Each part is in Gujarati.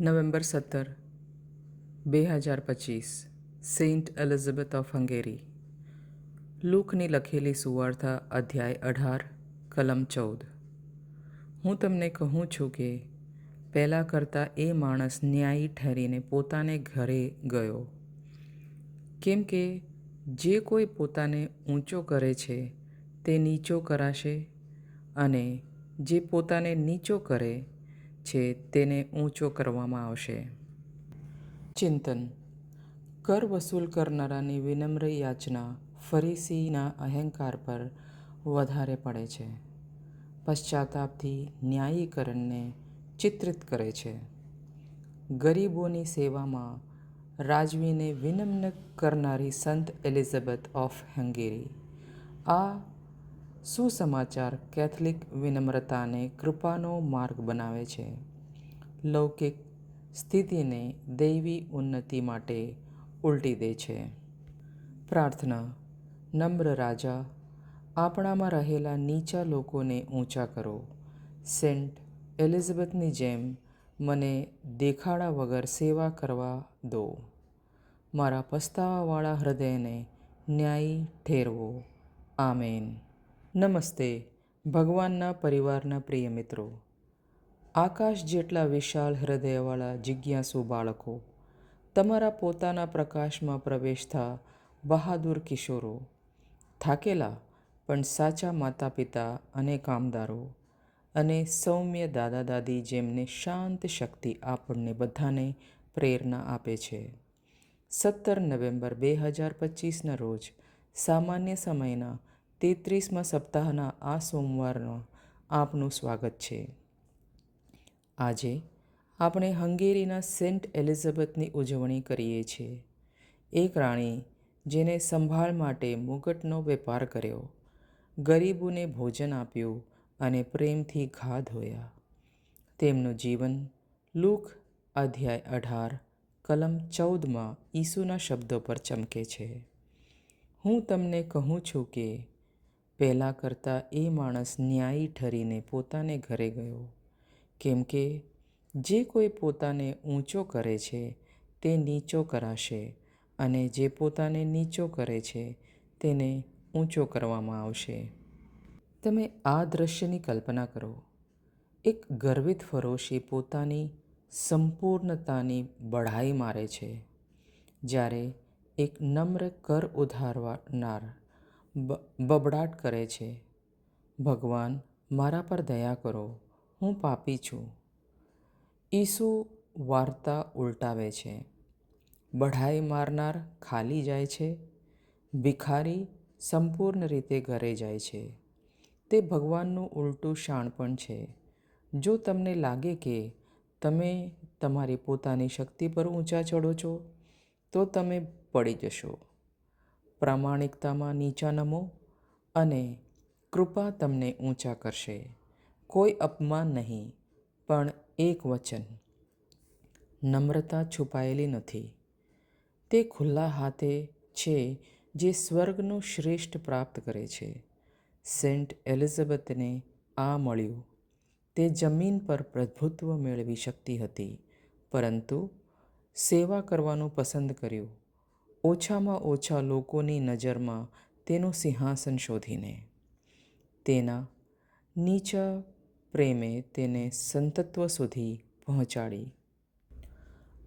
નવેમ્બર સત્તર, બે હજાર પચીસ, સેન્ટ એલિઝાબેથ ઓફ હંગેરી. લૂકની લખેલી સુવાર્તા અધ્યાય અઢાર, કલમ ચૌદ. હું તમને કહું છું કે પહેલાં કરતાં એ માણસ ન્યાયી ઠરીને પોતાને ઘરે ગયો. કેમ કે જે કોઈ પોતાને ઊંચો કરે છે, તે નીચો કરાશે અને જે પોતાને નીચો કરે છે તેને ઊંચો કરવામાં આવશે. ચિંતન. કર વસૂલ કરનારાની વિનમ્ર યાચના ફરીસીના અહંકાર પર વધારે પડે છે. પશ્ચાતાપથી ન્યાયીકરણને ચિત્રિત કરે છે. ગરીબોની સેવામાં રાજવીને વિનમ્ર કરનારી સંત એલિઝાબેથ ઓફ હંગેરી. આ સુસમાચાર કેથલિક વિનમ્રતાને કૃપાનો માર્ગ બનાવે છે. લૌકિક સ્થિતિને દૈવી ઉન્નતિ માટે ઉલટી દે છે. પ્રાર્થના, નમ્ર રાજા, આપણામાં રહેલા નીચા લોકોને ઊંચા કરો. સેન્ટ એલિઝબેથની જેમ, મને દેખાડા વગર સેવા કરવા દો. મારા પસ્તાવાવાળા હૃદયને ન્યાયી ઠેરવો. આમેન. નમસ્તે, ભગવાનના પરિવારના પ્રિય મિત્રો. આકાશ જેટલા વિશાળ હૃદયવાળા જિજ્ઞાસુ બાળકો, તમારા પોતાના પ્રકાશમાં પ્રવેશતા બહાદુર કિશોરો. થાકેલા, પણ સાચા માતા પિતા અને કામદારો અને સૌમ્ય દાદા દાદી જેમને શાંત શક્તિ આપણને બધાને પ્રેરણા આપે છે. સત્તર નવેમ્બર બે હજાર પચીસના રોજ સામાન્ય સમયના તેત્રીસમાં સપ્તાહના આ સોમવારનો આપનું સ્વાગત છે. આજે આપણે હંગેરીના સેન્ટ એલિઝાબેથની ઉજવણી કરીએ છીએ. એક રાણી જેને સંભાળ માટે મુગટનો વેપાર કર્યો, ગરીબોને ભોજન આપ્યું અને પ્રેમથી ઘા ધોયા. તેમનું જીવન લૂક અધ્યાય અઢાર, કલમ ચૌદમાં ઈસુના શબ્દો પર ચમકે છે. હું તમને કહું છું કે પહેલાં કરતાં એ માણસ ન્યાયી ઠરીને પોતાને ઘરે ગયો. કેમ કે જે કોઈ પોતાને ઊંચો કરે છે, તે નીચો કરાશે અને જે પોતાને નીચો કરે છે, તેને ઊંચો કરવામાં આવશે. તમે આ દ્રશ્યની કલ્પના કરો. એક ગર્વિત ફરોશી પોતાની સંપૂર્ણતાની બઢાઈ મારે છે. જ્યારે એક નમ્ર કર ઉધારનાર બબડાટ કરે છે. ભગવાન, મારા પર દયા કરો, હું પાપી છું. ઈસુ વાર્તા ઉલટાવે છે. બઢાઈ મારનાર ખાલી જાય છે. ભિખારી સંપૂર્ણ રીતે ઘરે જાય છે. તે ભગવાનનું ઉલટું શાણપણ છે. જો તમને લાગે કે તમે તમારી પોતાની શક્તિ પર ઊંચા ચડો છો, તો તમે પડી જશો. પ્રામાણિકતામાં નીચા નમો અને કૃપા તમને ઊંચા કરશે. કોઈ અપમાન નહીં, પણ એક વચન. નમ્રતા છુપાયેલી નથી. તે ખુલ્લા હાથે છે જે સ્વર્ગનું શ્રેષ્ઠ પ્રાપ્ત કરે છે. સેન્ટ એલિઝાબેથને આ મળ્યું. તે જમીન પર પ્રભુત્વ મેળવી શકતી હતી, પરંતુ સેવા કરવાનું પસંદ કર્યું. ઓછામાં ઓછા લોકોની નજરમાં તેનું સિંહાસન શોધીને. તેના નીચા પ્રેમે તેને સંતત્વ સુધી પહોંચાડી.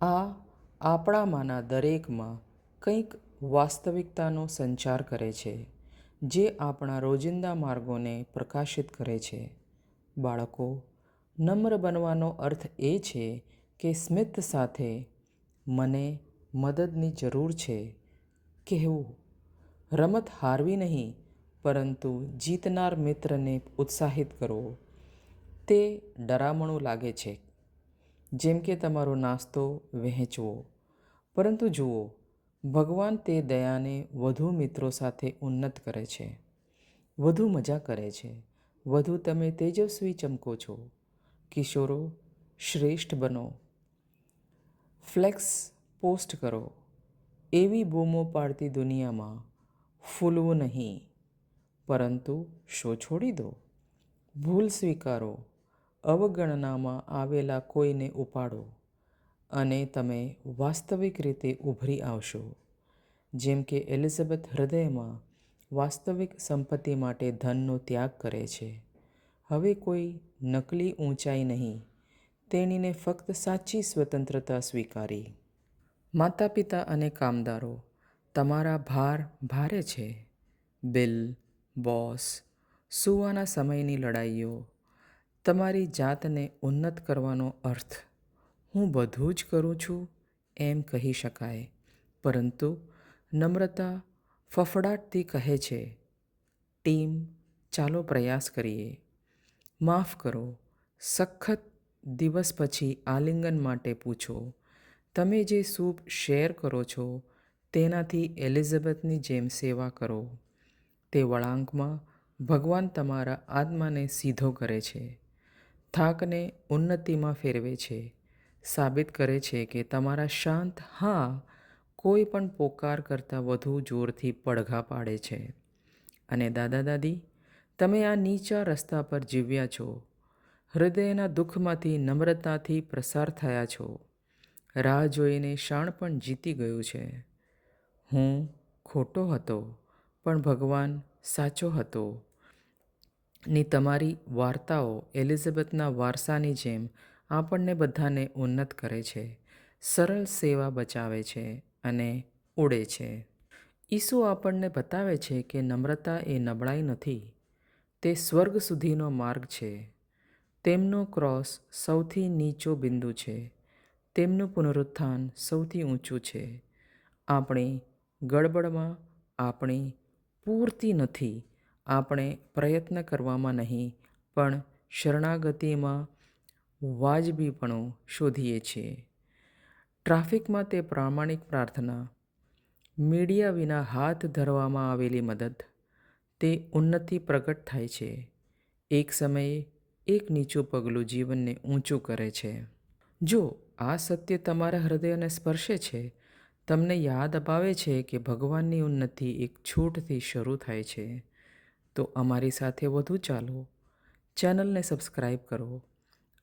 આ આપણામાંના દરેકમાં કંઈક વાસ્તવિકતાનો સંચાર કરે છે, જે આપણા રોજિંદા માર્ગોને પ્રકાશિત કરે છે. બાળકો, નમ્ર બનવાનો અર્થ એ છે કે સ્મિત સાથે મને મદદની જરૂર છે. કહેવું, રમત હારવી નહીં, પરંતુ જીતનાર મિત્રને ઉત્સાહિત કરવો. તે ડરામણું લાગે છે. જેમ કે તમારો નાસ્તો વહેંચવો. પરંતુ જુઓ, ભગવાન તે દયાને વધુ મિત્રો સાથે ઉન્નત કરે છે. વધુ મજા કરે છે. વધુ તમે તેજસ્વી ચમકો છો. કિશોરો, શ્રેષ્ઠ બનો. ફ્લેક્સ પોસ્ટ કરો. એવી બૂમો પાડતી દુનિયામાં ફૂલવું નહીં, પરંતુ શો છોડી દો. ભૂલ સ્વીકારો. અવગણનામાં આવેલા કોઈને ઉપાડો અને તમે વાસ્તવિક રીતે ઉભરી આવશો. જેમ કે એલિઝાબેથ હૃદયમાં વાસ્તવિક સંપત્તિ માટે ધનનો ત્યાગ કરે છે. હવે કોઈ નકલી ઊંચાઈ નહીં. તેણીને ફક્ત સાચી સ્વતંત્રતા સ્વીકારી. માતા પિતા અને કામદારો, તમારા ભાર ભારે છે. બિલ, બોસ, સુવાના સમયની લડાઈઓ, તમારી જાતને ઉન્નત કરવાનો અર્થ. હું બધું જ કરું છું એમ કહી શકાય, પરંતુ નમ્રતા ફફડાટથી કહે છે. ટીમ, ચાલો પ્રયાસ કરીએ. માફ કરો, સખત દિવસ પછી આલિંગન માટે પૂછો. તમે જે સૂપ શેર કરો છો, તેનાથી એલિઝાબેથની જેમ સેવા કરો. તે વળાંકમાં ભગવાન તમારા આત્માને સીધો કરે છે. થાકને ઉન્નતિમાં ફેરવે છે. સાબિત કરે છે કે તમારા શાંત હા કોઈ પણ પોકાર કરતાં વધુ જોરથી પડઘા પાડે છે. અને દાદા દાદી, તમે આ નીચા રસ્તા પર જીવ્યા છો. હૃદયના દુઃખમાંથી નમ્રતાથી પ્રસાર થયા છો. રાહ જોઈને શાણ પણ જીતી ગયું છે. હું ખોટો હતો, પણ ભગવાન સાચો હતો. ની તમારી વાર્તાઓ એલિઝાબેથના વારસાની જેમ આપણને બધાને ઉન્નત કરે છે, સરળ સેવા બચાવે છે અને ઉડે છે. ઈસુ આપણને બતાવે છે કે નમ્રતા એ નબળાઈ નથી, તે સ્વર્ગ સુધીનો માર્ગ છે. તેમનો ક્રોસ સૌથી નીચો બિંદુ છે. તેમનું પુનરુત્થાન સૌથી ઊંચું છે. આપણી ગડબડમાં આપણી પૂરતી નથી. આપણે પ્રયત્ન કરવામાં નહીં, પણ શરણાગતિમાં વાજબીપણું શોધીએ છીએ. ટ્રાફિકમાં તે પ્રામાણિક પ્રાર્થના. મીડિયા વિના હાથ ધરવામાં આવેલી મદદ. તે ઉન્નતિ પ્રગટ થાય છે. એક સમયે એક નીચું પગલું જીવનને ઊંચું કરે છે. જો આ સત્ય તમારા હૃદયને સ્પર્શે છે. તમને યાદ અપાવે છે કે ભગવાનની ઉન્નતિ એક છૂટથી શરૂ થાય છે. તો અમારી સાથે વધુ ચાલો. ચેનલને સબસ્ક્રાઈબ કરો.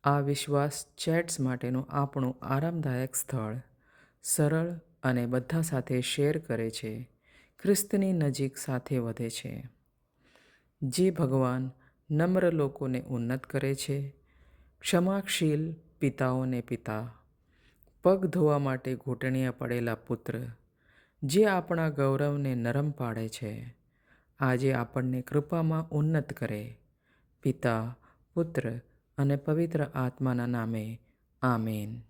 આ વિશ્વાસ ચેટ્સ માટેનું આપણું આરામદાયક સ્થળ. સરળ અને બધા સાથે શેર કરે છે. ખ્રિસ્તની નજીક સાથે વધે છે. જે ભગવાન નમ્ર લોકોને ઉન્નત કરે છે. ક્ષમાશીલ પિતાઓને પિતા. પગ ધોવા માટે ઘૂંટણીએ પડેલા પુત્ર, જે આપણા ગૌરવને નરમ પાડે છે, આજે આપણને કૃપામાં ઉન્નત કરે. પિતા, પુત્ર અને પવિત્ર આત્માના નામે, આમેન.